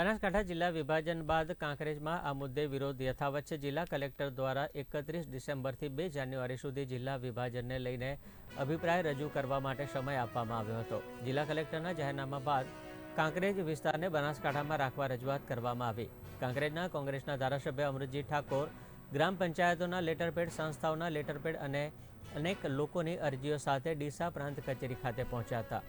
બનાસકાંઠા જિલ્લા વિભાજન બાદ કાંકરેજમાં આ મુદ્દે વિરોધ યથાવત છે. જિલ્લા કલેક્ટર દ્વારા એકત્રીસ ડિસેમ્બરથી બે જાન્યુઆરી સુધી જિલ્લા વિભાજનને લઈને અભિપ્રાય રજૂ કરવા માટે સમય આપવામાં આવ્યો હતો. જિલ્લા કલેક્ટરના જાહેરનામા બાદ કાંકરેજ વિસ્તારને બનાસકાંઠામાં રાખવા રજૂઆત કરવામાં આવી. કાંકરેજના કોંગ્રેસના ધારાસભ્ય અમૃતજી ઠાકોર, ગ્રામ પંચાયતોના લેટરપેડ સંસ્થાઓના લેટરપેડ અને અનેક લોકોની અરજીઓ સાથે ડીસા પ્રાંત કચેરી ખાતે પહોંચ્યા હતા.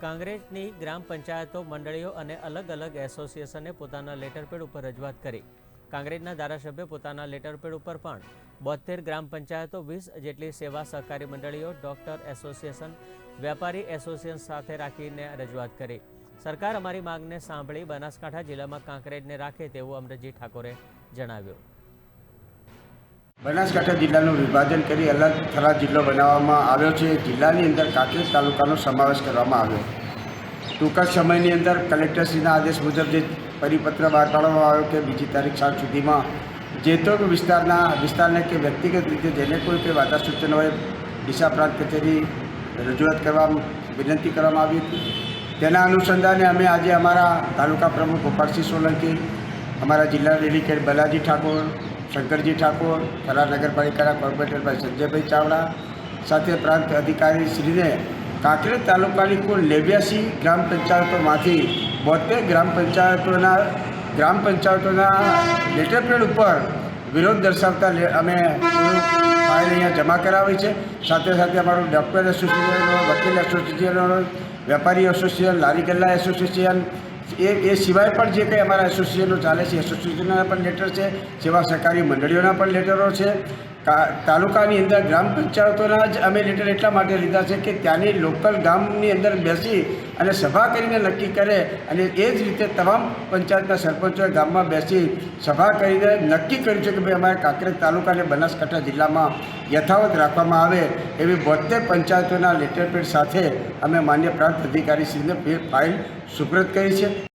કાંગ્રેસની ગ્રામ પંચાયતો, મંડળીઓ અને અલગ અલગ એસોસિએશને પોતાના લેટરપેડ ઉપર રજૂઆત કરી. કોંગ્રેસના ધારાસભ્ય પોતાના લેટરપેડ ઉપર પણ બોતેર ગ્રામ પંચાયતો, વીસ જેટલી સેવા સહકારી મંડળીઓ, ડોક્ટર એસોસિએશન, વેપારી એસોસિએશન સાથે રાખીને રજૂઆત કરી. સરકાર અમારી માંગને સાંભળી બનાસકાંઠા જિલ્લામાં કાંકરેજને રાખે તેવું અમરજી ઠાકોરે જણાવ્યું. બનાસકાંઠા જિલ્લાનું વિભાજન કરી અલગ થરા જિલ્લો બનાવવામાં આવ્યો છે. જિલ્લાની અંદર કાંકરેજ તાલુકાનો સમાવેશ કરવામાં આવ્યો. ટૂંક સમયની અંદર કલેક્ટરશ્રીના આદેશ મુજબ જે પરિપત્ર બહાર પાડવામાં આવ્યો કે બીજી તારીખ સાત સુધીમાં જે તો વિસ્તારના, વિસ્તારને કે વ્યક્તિગત રીતે જેને કોઈ કે વાતા સૂચન હોય ડીસા પ્રાંત કચેરી રજૂઆત કરવા વિનંતી કરવામાં આવી હતી. તેના અનુસંધાને અમે આજે અમારા તાલુકા પ્રમુખ ગોપાલસિંહ સોલંકી, અમારા જિલ્લા ડેલિકેટ બલાજી ઠાકોર શંકરજી ઠાકોર, થરાદ નગરપાલિકાના કોર્પોરેટર ભાઈ સંજયભાઈ ચાવડા સાથે પ્રાંત અધિકારી શ્રીને કાંકરેજ તાલુકાની કુલ નેવ્યાસી ગ્રામ પંચાયતોમાંથી બોતેર ગ્રામ પંચાયતોના ગ્રામ પંચાયતોના લેટરપેડ ઉપર વિરોધ દર્શાવતા અમે ફાઇલ અહીંયા જમા કરાવી છે. સાથે સાથે અમારું ડૉક્ટર એસોસિએશન વકીલ એસોસિએશન વેપારી એસોસિએશન, લારી ગલ્લા એસોસિએશન એ એ સિવાય પણ જે કંઈ અમારા એસોસિએશનો ચાલે છે એસોસિએશનના પણ લેટર છે સેવા સહકારી મંડળીઓના પણ લેટરો છે. તાલુકાની અંદર ગ્રામ પંચાયતોના જ અમે લેટર એટલા માટે લીધા છે કે ત્યાંની લોકલ ગામની અંદર બેસી અને સભા કરીને નક્કી કરે અને એ જ રીતે તમામ પંચાયતના સરપંચોએ ગામમાં બેસી સભા કરીને નક્કી કર્યું છે કે ભાઈ અમારે કાંકરેજ તાલુકાને બનાસકાંઠા જિલ્લામાં યથાવત રાખવામાં આવે એવી બોતેર પંચાયતોના લેટરપેડ સાથે અમે માન્ય પ્રાંત અધિકારીશ્રીને ફાઇલ સુપ્રત કરી છે.